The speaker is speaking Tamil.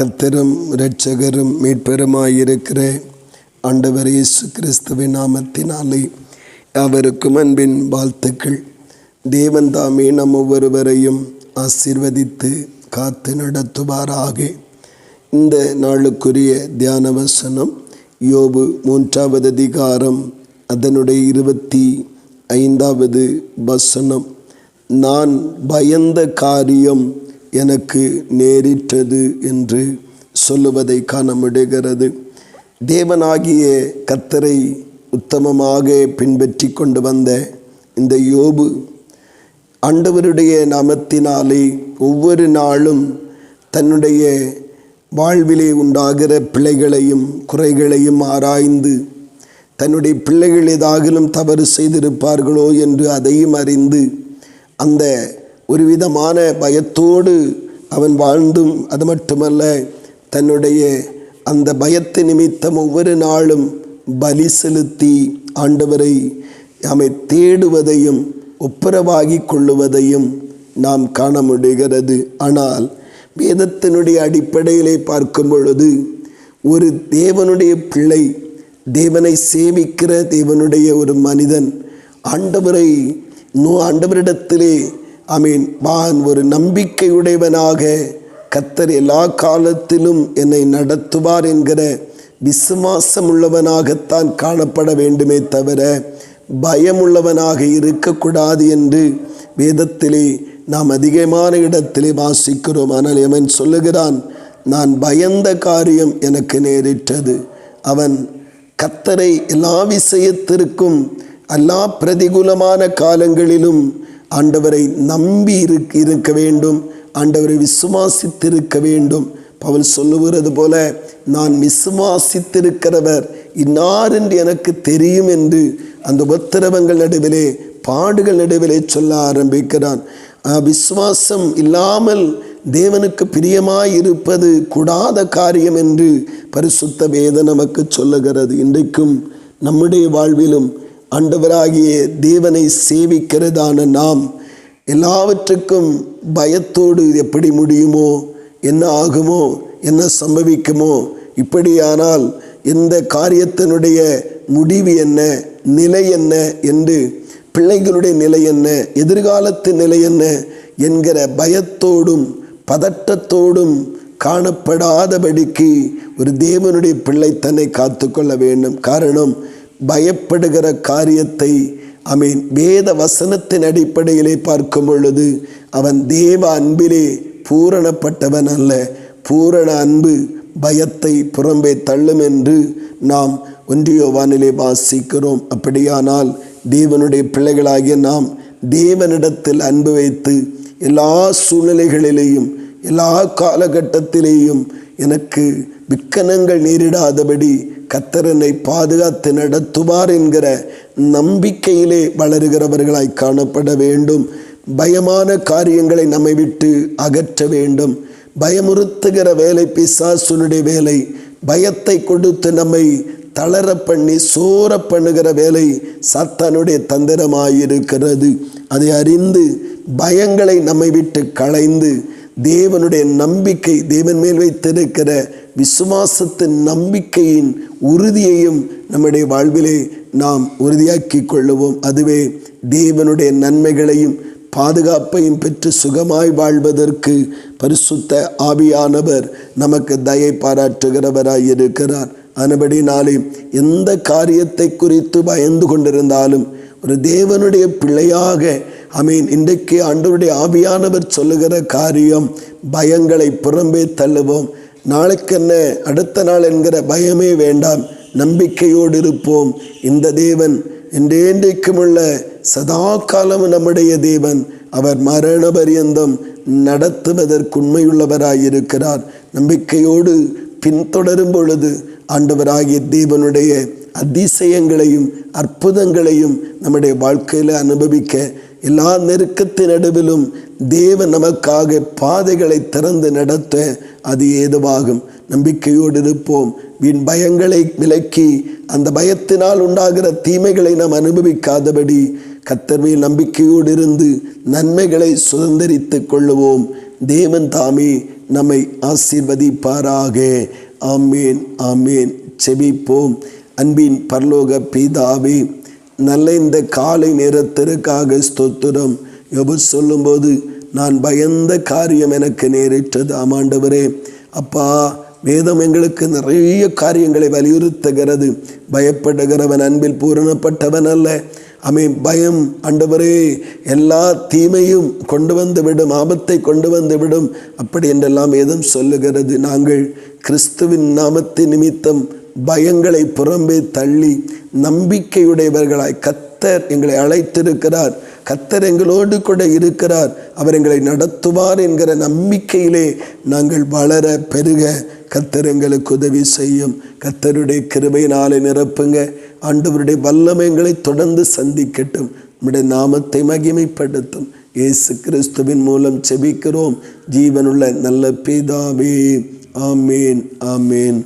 கத்தரும் இரட்சகரும் மீட்பெருமாயிருக்கிற ஆண்டவர் இயேசு கிறிஸ்துவின் நாமத்தினாலே அவருக்கும் அன்பின் வாழ்த்துக்கள். தேவன் தாமே நம் ஒவ்வொருவரையும் ஆசீர்வதித்து காத்து நடத்துவாராக. இந்த நாளுக்குரிய தியான வசனம் யோபு மூன்றாவது அதிகாரம் அதனுடைய இருபத்தி ஐந்தாவது வசனம். நான் பயந்த காரியம் எனக்கு நேரிட்டது என்று சொல்லுவதை காண முடிகிறது தேவனாகிய கத்தரை உத்தமமாக பின்பற்றி கொண்டு வந்த இந்த யோபு ஆண்டவருடைய நாமத்தினாலே ஒவ்வொரு நாளும் தன்னுடைய வாழ்விலே உண்டாகிற பிழைகளையும் குறைகளையும் ஆராய்ந்து தன்னுடைய பிள்ளைகள் ஏதாகிலும் தவறு செய்திருப்பார்களோ என்று அதையும் அறிந்து அந்த ஒரு விதமான பயத்தோடு அவன் வாழ்ந்தும் அது மட்டுமல்ல தன்னுடைய அந்த பயத்தை நிமித்தம் ஒவ்வொரு நாளும் பலி செலுத்தி ஆண்டவரை நாமை தேடுவதையும் ஒப்புரவாகி கொள்ளுவதையும் நாம் காண முடிகிறது. ஆனால் வேதத்தினுடைய அடிப்படையிலே பார்க்கும் பொழுது ஒரு தேவனுடைய பிள்ளை தேவனை சேமிக்கிற தேவனுடைய ஒரு மனிதன் ஆண்டவரை நோ ஆண்டவரிடத்திலே அமீன் நான் ஒரு நம்பிக்கையுடையவனாக கத்தர் எல்லா காலத்திலும் என்னை நடத்துவார் என்கிற விசுவாசம் உள்ளவனாகத்தான் காணப்பட வேண்டுமே தவிர பயமுள்ளவனாக இருக்கக்கூடாது என்று வேதத்திலே நாம் அதிகமான இடத்திலே வாசிக்கிறோம். ஆனால் எவன் சொல்லுகிறான் நான் பயந்த காரியம் எனக்கு நேரிட்டது. அவன் கத்தரை எல்லா விஷயத்திற்கும் எல்லா பிரதிகூலமான காலங்களிலும் ஆண்டவரை நம்பி இருக்க இருக்க வேண்டும். ஆண்டவரை விசுவாசித்திருக்க வேண்டும். பவல் சொல்லுகிறது போல நான் விசுவாசித்திருக்கிறவர் இன்னார் என்று எனக்கு தெரியும் என்று அந்த உபத்திரவங்கள் நடுவிலே பாடுகள் நடுவிலே சொல்ல ஆரம்பிக்கிறான். விசுவாசம் இல்லாமல் தேவனுக்கு பிரியமாய் இருப்பது கூடாத காரியம் என்று பரிசுத்த வேத நமக்கு சொல்லுகிறது. இன்றைக்கும் நம்முடைய வாழ்விலும் ஆண்டவராகிய தேவனை சேவிக்கிறதான நாம் எல்லாவற்றுக்கும் பயத்தோடு எப்படி முடியுமோ என்ன ஆகுமோ என்ன சம்பவிக்குமோ இப்படியானால் எந்த காரியத்தினுடைய முடிவு என்ன நிலை என்ன என்று பிள்ளைகளுடைய நிலை என்ன எதிர்காலத்து நிலை என்ன என்கிற பயத்தோடும் பதட்டத்தோடும் காணப்படாதபடிக்கு ஒரு தேவனுடைய பிள்ளை தன்னை காத்துக்கொள்ள வேண்டும். காரணம் பயப்படுகிற காரியத்தை அமீன் வேத வசனத்தின் அடிப்படையிலே பார்க்கும் பொழுது அவன் தேவ அன்பிலே பூரணப்பட்டவன் அல்ல. பூரண அன்பு பயத்தை புறம்பே தள்ளும் என்று நாம் ஒன்றியோவானிலே வாசிக்கிறோம். அப்படியானால் தேவனுடைய பிள்ளைகளாகிய நாம் தேவனிடத்தில் அன்பு வைத்து எல்லா சூழ்நிலைகளிலேயும் எல்லா காலகட்டத்திலேயும் எனக்கு விக்கனங்கள் நேரிடாதபடி கத்தரனை பாதுகாத்து நடத்துவார் என்கிற நம்பிக்கையிலே வளருகிறவர்களாய் காணப்பட வேண்டும். பயமான காரியங்களை நம்மை விட்டு அகற்ற வேண்டும். பயமுறுத்துகிற வேலை பிசாசுனுடைய வேலை பயத்தை கொடுத்து நம்மை தளர பண்ணி சோர பண்ணுகிற வேலை சத்தானுடைய தந்திரமாயிருக்கிறது. அதை அறிந்து பயங்களை நம்மை விட்டு களைந்து தேவனுடைய நம்பிக்கை தேவன் மேல் வைத்திருக்கிற விசுவாசத்தின் நம்பிக்கையின் உறுதியையும் நம்முடைய வாழ்விலே நாம் உறுதியாக்கி கொள்ளுவோம். அதுவே தேவனுடைய நன்மைகளையும் பாதுகாப்பையும் பெற்று சுகமாய் வாழ்வதற்கு பரிசுத்த ஆவியானவர் நமக்கு தயை பாராட்டுகிறவராய் இருக்கிறார் ஆனபடினாலே எந்த காரியத்தை குறித்து பயந்து கொண்டிருந்தாலும் ஒரு தேவனுடைய பிள்ளையாக அமீன். இன்றைக்கு ஆண்டவருடைய ஆவியானவர் சொல்லுகிற காரியம் பயங்களை புறம்பே தள்ளுவோம். நாளைக்கு என்ன அடுத்த நாள் என்கிற பயமே வேண்டாம். நம்பிக்கையோடு இருப்போம். இந்த தேவன் என்றேன்றைக்கும் உள்ள சதா காலம் நம்முடைய தேவன். அவர் மரண பரியந்தம் நடத்துவதற்குண்மையுள்ளவராயிருக்கிறார் நம்பிக்கையோடு பின்தொடரும் பொழுது ஆண்டவராகிய தேவனுடைய அதிசயங்களையும் அற்புதங்களையும் நம்முடைய வாழ்க்கையில் அனுபவிக்க எல்லா நெருக்கத்தின் நடுவிலும் தேவன் நமக்காக பாதைகளை திறந்து நடத்த அது ஏதுவாகும். நம்பிக்கையோடு இருப்போம். வீண் பயங்களை விலக்கி அந்த பயத்தினால் உண்டாகிற தீமைகளை நாம் அனுபவிக்காதபடி கத்தர்மேல் நம்பிக்கையோடு இருந்து நன்மைகளை சுதந்திரித்துக் கொள்ளுவோம். தேவன் தாமே நம்மை ஆசீர்வதிப்பாராக. ஆமேன் ஆமேன். செபிப்போம். அன்பின் பரலோக பீதாவே நல்ல இந்த காலை நேரத்திற்காக ஸ்தோத்திரம். எபு சொல்லும்போது நான் பயந்த காரியம் எனக்கு நேரிட்டது ஆமாண்டவரே அப்பா வேதம் எங்களுக்கு நிறைய காரியங்களை வலியுறுத்துகிறது. பயப்படுகிறவன் அன்பில் பூரணப்பட்டவன் அல்ல. அமை பயம் ஆண்டவரே எல்லா தீமையும் கொண்டு வந்து விடும் ஆபத்தை கொண்டு வந்து விடும். அப்படி என்றெல்லாம் வேதம் சொல்லுகிறது. நாங்கள் கிறிஸ்துவின் நாமத்தின் நிமித்தம் பயங்களை புறம்பே தள்ளி நம்பிக்கையுடையவர்களாய் கத்தர் எங்களை அழைத்திருக்கிறார். கத்தர் எங்களோடு கூட இருக்கிறார். அவர் எங்களை நடத்துவார் என்கிற நம்பிக்கையிலே நாங்கள் வளர பெருக. கத்தர் எங்களுக்கு உதவி செய்யும். கத்தருடைய கிருபையினாலே நிரப்புங்க. ஆண்டவருடைய வல்லமை எங்களை தொடர்ந்து சந்திக்கட்டும். நம்முடைய நாமத்தை மகிமைப்படுத்தும். இயேசு கிறிஸ்துவின் மூலம் செபிக்கிறோம் ஜீவனுள்ள நல்ல பிதாவே. ஆமேன் ஆமேன்.